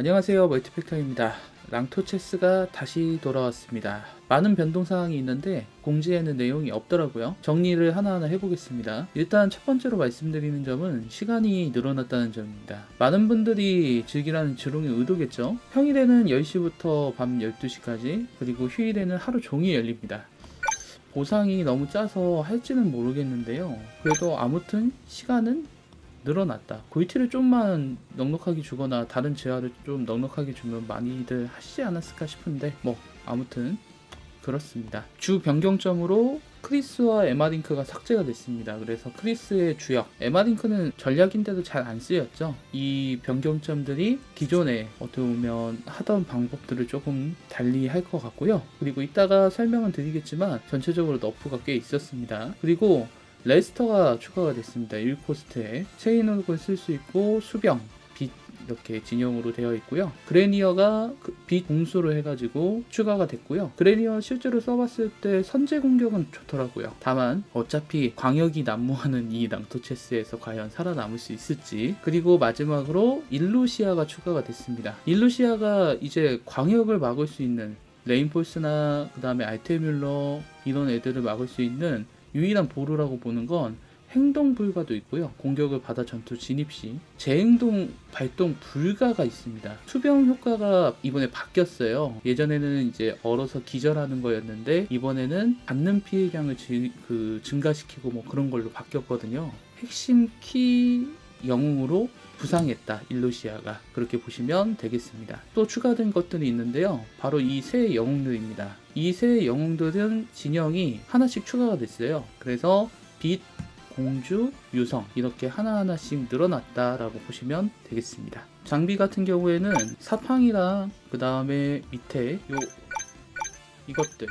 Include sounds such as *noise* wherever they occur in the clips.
안녕하세요 멀티팩터입니다. 랑토체스가 다시 돌아왔습니다. 많은 변동 사항이 있는데 공지에는 내용이 없더라고요. 정리를 하나하나 해보겠습니다. 일단 첫 번째로 말씀드리는 점은 시간이 늘어났다는 점입니다. 많은 분들이 즐기라는 지롱의 의도겠죠. 평일에는 10시부터 밤 12시까지 그리고 휴일에는 하루 종일 열립니다. 보상이 너무 짜서 할지는 모르겠는데요. 그래도 아무튼 시간은 늘어났다. 골티를 좀만 넉넉하게 주거나 다른 재화를 좀 넉넉하게 주면 많이들 하시지 않았을까 싶은데 뭐 아무튼 그렇습니다. 주 변경점으로 크리스와 에마링크가 삭제가 됐습니다. 그래서 크리스의 주역 에마링크는 전략인데도 잘 안 쓰였죠. 이 변경점들이 기존에 어떻게 보면 하던 방법들을 조금 달리 할 것 같고요. 그리고 이따가 설명은 드리겠지만 전체적으로 너프가 꽤 있었습니다. 그리고 레스터가 추가가 됐습니다. 1코스트에 체인홀을 쓸수 있고 수병, 빛 이렇게 진영으로 되어 있고요. 그레니어가 그 빛 공수로 해가지고 추가가 됐고요. 그레니어 실제로 써봤을 때 선제 공격은 좋더라고요. 다만 어차피 광역이 난무하는 이 낭토 체스에서 과연 살아남을 수 있을지 그리고 마지막으로 일루시아가 추가가 됐습니다. 일루시아가 이제 광역을 막을 수 있는 레인폴스나 그 다음에 알테뮬러 이런 애들을 막을 수 있는 유일한 보루라고 보는 건 행동 불가도 있고요. 공격을 받아 전투 진입 시 재행동 발동 불가가 있습니다. 투병 효과가 이번에 바뀌었어요. 예전에는 이제 얼어서 기절하는 거였는데 이번에는 받는 피해량을 지- 그 증가시키고 뭐 그런 걸로 바뀌었거든요. 핵심 키 영웅으로 부상했다 일루시아가 그렇게 보시면 되겠습니다. 또 추가된 것들이 있는데요. 바로 이 세 영웅들입니다. 이 세 영웅들은 진영이 하나씩 추가가 됐어요. 그래서 빛, 공주, 유성 이렇게 하나하나씩 늘어났다라고 보시면 되겠습니다. 장비 같은 경우에는 사팡이랑 그 다음에 밑에 요 이것들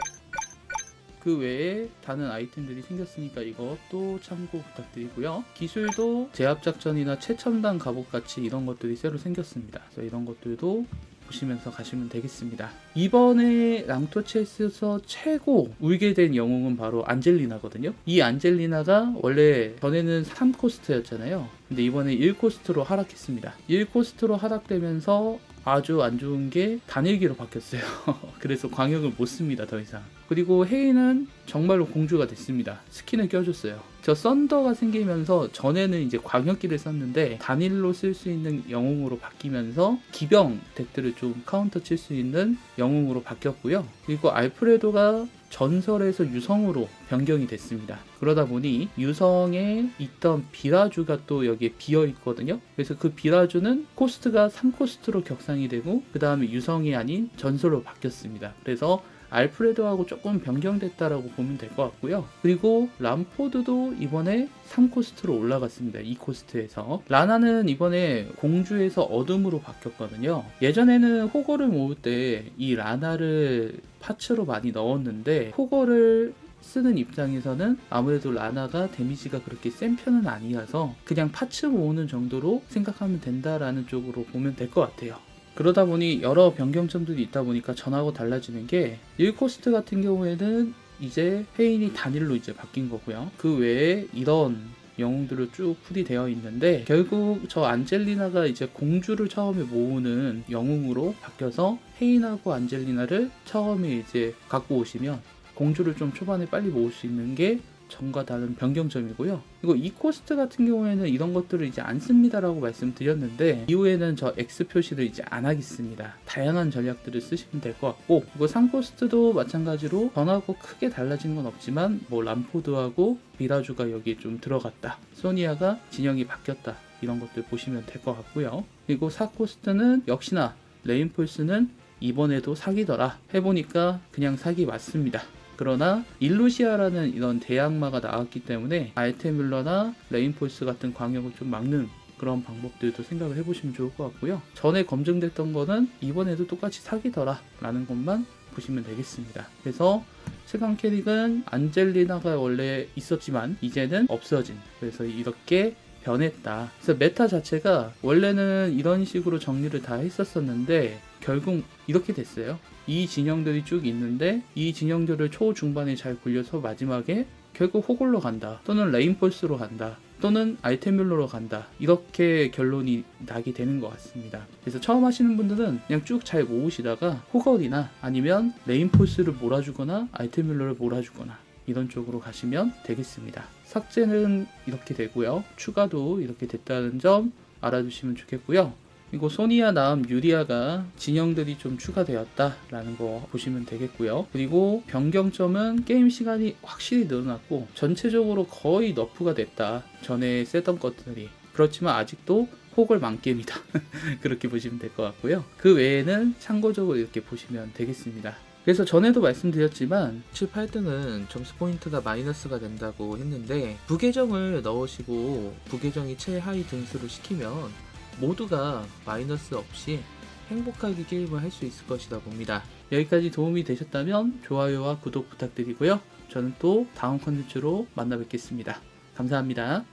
그 외에 다른 아이템들이 생겼으니까 이것도 참고 부탁드리고요. 기술도 제압작전이나 최첨단 갑옷 같이 이런 것들이 새로 생겼습니다. 그래서 이런 것들도 보시면서 가시면 되겠습니다. 이번에 랑토체스에서 최고 울게 된 영웅은 바로 안젤리나거든요. 이 안젤리나가 원래 전에는 3코스트였잖아요. 근데 이번에 1코스트로 하락했습니다. 1코스트로 하락되면서 아주 안 좋은 게 단일기로 바뀌었어요. *laughs* 그래서 광역을 못 씁니다, 더 이상. 그리고 헤이는 정말로 공주가 됐습니다. 스킨을 껴줬어요. 저 썬더가 생기면서 전에는 이제 광역기를 썼는데 단일로 쓸 수 있는 영웅으로 바뀌면서 기병 덱들을 좀 카운터 칠 수 있는 영웅으로 바뀌었고요. 그리고 알프레도가 전설에서 유성으로 변경이 됐습니다. 그러다 보니 유성에 있던 비라주가 또 여기에 비어 있거든요. 그래서 그 비라주는 코스트가 3코스트로 격상이 되고 그 다음에 유성이 아닌 전설로 바뀌었습니다. 그래서 알프레도하고 조금 변경됐다라고 보면 될 것 같고요. 그리고 람포드도 이번에 3코스트로 올라갔습니다. 2코스트에서. 라나는 이번에 공주에서 어둠으로 바뀌었거든요. 예전에는 호거를 모을 때 이 라나를 파츠로 많이 넣었는데 호거를 쓰는 입장에서는 아무래도 라나가 데미지가 그렇게 센 편은 아니라서 그냥 파츠 모으는 정도로 생각하면 된다라는 쪽으로 보면 될 것 같아요. 그러다 보니 여러 변경점들이 있다 보니까 전하고 달라지는 게 1코스트 같은 경우에는 이제 헤인이 단일로 이제 바뀐 거고요. 그 외에 이런 영웅들로 쭉 풀이되어 있는데 결국 저 안젤리나가 이제 공주를 처음에 모으는 영웅으로 바뀌어서 헤인하고 안젤리나를 처음에 이제 갖고 오시면 공주를 좀 초반에 빨리 모을 수 있는 게 전과 다른 변경점이고요. 그리고 이 코스트 같은 경우에는 이런 것들을 이제 안 씁니다라고 말씀드렸는데 이후에는 저 X 표시를 이제 안 하겠습니다. 다양한 전략들을 쓰시면 될 것 같고 그리고 3코스트도 마찬가지로 전하고 크게 달라진 건 없지만 뭐 람포드하고 미라주가 여기에 좀 들어갔다. 소니아가 진영이 바뀌었다. 이런 것들 보시면 될 것 같고요. 그리고 4코스트는 역시나 레인폴스는 이번에도 사기더라. 해보니까 그냥 사기 맞습니다. 그러나 일루시아라는 이런 대악마가 나왔기 때문에 알테뮬러나 레인폴스 같은 광역을 좀 막는 그런 방법들도 생각을 해보시면 좋을 것 같고요. 전에 검증됐던 거는 이번에도 똑같이 사기더라 라는 것만 보시면 되겠습니다. 그래서 최강 캐릭은 안젤리나가 원래 있었지만 이제는 없어진 그래서 이렇게 변했다. 그래서 메타 자체가 원래는 이런 식으로 정리를 다 했었었는데 결국 이렇게 됐어요. 이 진영들이 쭉 있는데 이 진영들을 초중반에 잘 굴려서 마지막에 결국 호글로 간다 또는 레인폴스로 간다 또는 아이템별로로 간다. 이렇게 결론이 나게 되는 것 같습니다. 그래서 처음 하시는 분들은 그냥 쭉 잘 모으시다가 호걸이나 아니면 레인포스를 몰아주거나 아이템별로를 몰아주거나 이런 쪽으로 가시면 되겠습니다. 삭제는 이렇게 되고요. 추가도 이렇게 됐다는 점 알아두시면 좋겠고요. 그리고 소니아 다음 유리아가 진영들이 좀 추가되었다라는 거 보시면 되겠고요. 그리고 변경점은 게임 시간이 확실히 늘어났고 전체적으로 거의 너프가 됐다. 전에 쓰던 것들이 그렇지만 아직도 혹을 만게입니다. *laughs* 그렇게 보시면 될 것 같고요. 그 외에는 참고적으로 이렇게 보시면 되겠습니다. 그래서 전에도 말씀드렸지만 7, 8등은 점수 포인트가 마이너스가 된다고 했는데 부계정을 넣으시고 부계정이 최하위 등수를 시키면 모두가 마이너스 없이 행복하게 게임을 할 수 있을 것이다 봅니다. 여기까지 도움이 되셨다면 좋아요와 구독 부탁드리고요. 저는 또 다음 컨텐츠로 만나 뵙겠습니다. 감사합니다.